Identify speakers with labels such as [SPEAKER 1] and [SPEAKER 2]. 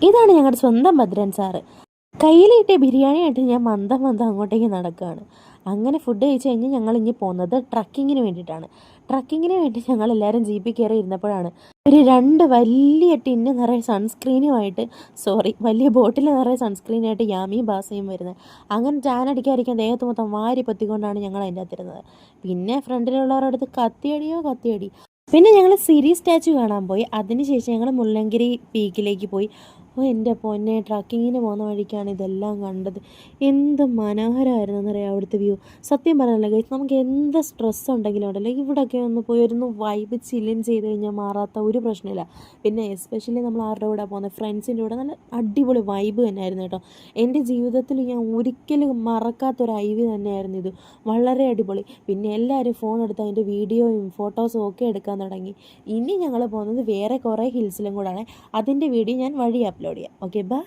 [SPEAKER 1] ഇതാണ് ഞങ്ങളുടെ സ്വന്തം ഭദ്രൻ സാറ്. കയ്യിലിട്ട് ബിരിയാണിയായിട്ട് ഞാൻ മന്ദം മന്ദം അങ്ങോട്ടേക്ക് നടക്കുകയാണ് അങ്ങനെ ഫുഡ് കഴിച്ച് കഴിഞ്ഞ് ഞങ്ങൾ ഇനി പോകുന്നത് ട്രക്കിങ്ങിന് വേണ്ടിയിട്ടാണ്. ട്രക്കിങ്ങിന് വേണ്ടി ഞങ്ങൾ എല്ലാവരും ജീപ്പിൽ കയറി ഇരുന്നപ്പോഴാണ് ഒരു രണ്ട് വലിയ ടിന്ന് നിറയെ സൺസ്ക്രീനുമായിട്ട് സോറി വലിയ ബോട്ടിൽ നിറയെ സൺസ്ക്രീനായിട്ട് യാമിയും ബാസയും വരുന്നത്. അങ്ങനെ ചാനടിക്കാതിരിക്കാൻ ദേഹത്ത് മൊത്തം വാരി പൊത്തിക്കൊണ്ടാണ് ഞങ്ങൾ അതിന്റെ അകത്തിരുന്നത് പിന്നെ ഫ്രണ്ടിലുള്ളവരുടെ അടുത്ത് കത്തിയടിയോ കത്തിയടി. പിന്നെ ഞങ്ങൾ സിരി സ്റ്റാച്ചു കാണാൻ പോയി. അതിനുശേഷം ഞങ്ങൾ മുല്ലങ്കിരി പീക്കിലേക്ക് പോയി. ഓ എന്റെ പൊന്നെ ട്രക്കിങ്ങിന് പോകുന്ന വഴിക്കാണ് ഇതെല്ലാം കണ്ടത്. എന്ത് മനോഹരമായിരുന്നു എന്നറിയാം അവിടുത്തെ വ്യൂ? സത്യം പറയാനല്ല ഗൈസ് നമുക്ക് എന്ത് സ്ട്രെസ് ഉണ്ടെങ്കിലും ഉണ്ടല്ലോ. ഇവിടെയൊക്കെ ഒന്ന് പോയി ഒന്ന് വൈബ് ചില്ലിൻ ചെയ്ത് കഴിഞ്ഞാൽ മാറാത്ത ഒരു പ്രശ്നമില്ല. പിന്നെ എസ്പെഷ്യലി നമ്മൾ ആരുടെ കൂടെ പോകുന്നത്? ഫ്രണ്ട്സിന്റെ കൂടെ നല്ല അടിപൊളി വൈബ് തന്നെയായിരുന്നു കേട്ടോ. എന്റെ ജീവിതത്തിൽ ഞാൻ ഒരിക്കലും മറക്കാത്തൊരു ഐവി തന്നെയായിരുന്നു ഇത്. വളരെ അടിപൊളി. പിന്നെ എല്ലാവരും ഫോൺ എടുത്ത് അതിന്റെ വീഡിയോയും ഫോട്ടോസും ഒക്കെ എടുക്കാൻ തുടങ്ങി. ഇനി ഞങ്ങൾ പോകുന്നത് വേറെ കുറേ ഹിൽസിലും കൂടാണ് അതിന്റെ വീഡിയോ ഞാൻ വഴി അപ്ലോഡ് ചെയ്യാം ഓക്കെ ബൈ